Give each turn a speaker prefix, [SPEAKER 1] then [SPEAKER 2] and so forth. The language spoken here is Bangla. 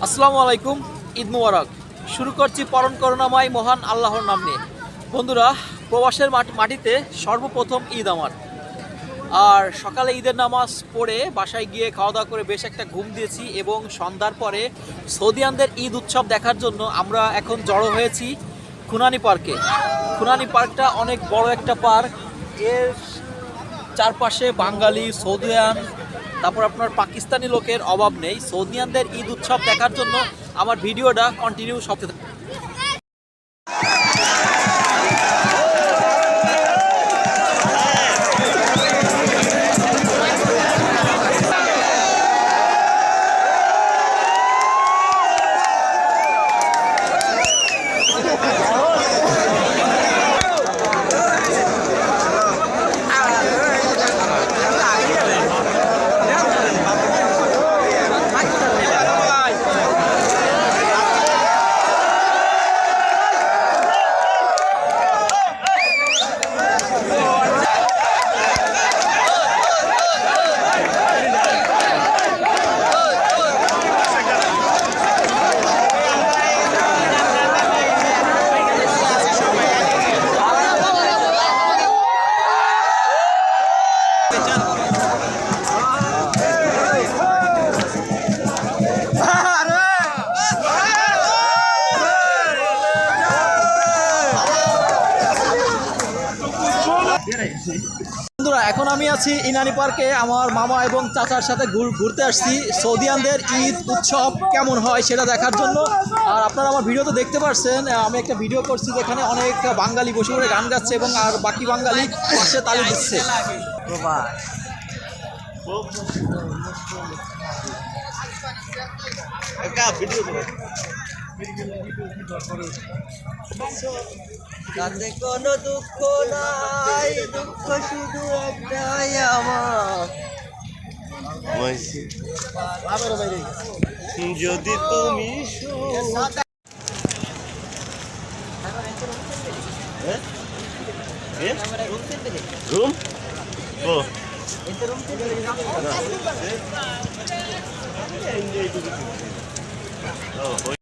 [SPEAKER 1] আসসালামু আলাইকুম, ঈদ মুবারক। শুরু করছি পরণ করুণাময় মহান আল্লাহর নাম নিয়ে। বন্ধুরা, প্রবাসের মাট- মাটিতে সর্বপ্রথম ঈদ আমার। আর সকালে ঈদের নামাজ পড়ে বাসায় গিয়ে খাওয়া দাওয়া করে বেশ একটা ঘুম দিয়েছি এবং সন্ধ্যার পরে সৌদিয়ানদের ঈদ উৎসব দেখার জন্য আমরা এখন জড়ো হয়েছি খুনানি পার্কে। খুনানি পার্কটা অনেক বড় একটা পার্ক। এর চারপাশে বাঙালি, সৌদিয়ান তারপর আপনার পাকিস্তানি লোকের অভাব নেই। সৌদিয়ানদের ঈদ উৎসব দেখার জন্য আমার ভিডিওটা কন্টিনিউ Pera aí. বন্ধুরা, এখন আমি আছি ইনানি পার্কে। আমার মামা এবং চাচার সাথে ঘুর- ঘুরতে আসছি। সৌদিয়ানদের ঈদ উৎসব কেমন হয় সেটা দেখার জন্য। আর আপনারা আমার ভিডিও তো দেখতে পারছেন। আমি একটা ভিডিও করছি যেখানে অনেক বাঙালি বসে বসে গান গাচ্ছে এবং আর বাকি বাঙালি পাশে তালি দিচ্ছে।
[SPEAKER 2] তাতে কোনো দুঃখ নাই দুঃখ শুধু একটাই আমার। যদি তুমি রুম ও। Oh, boy.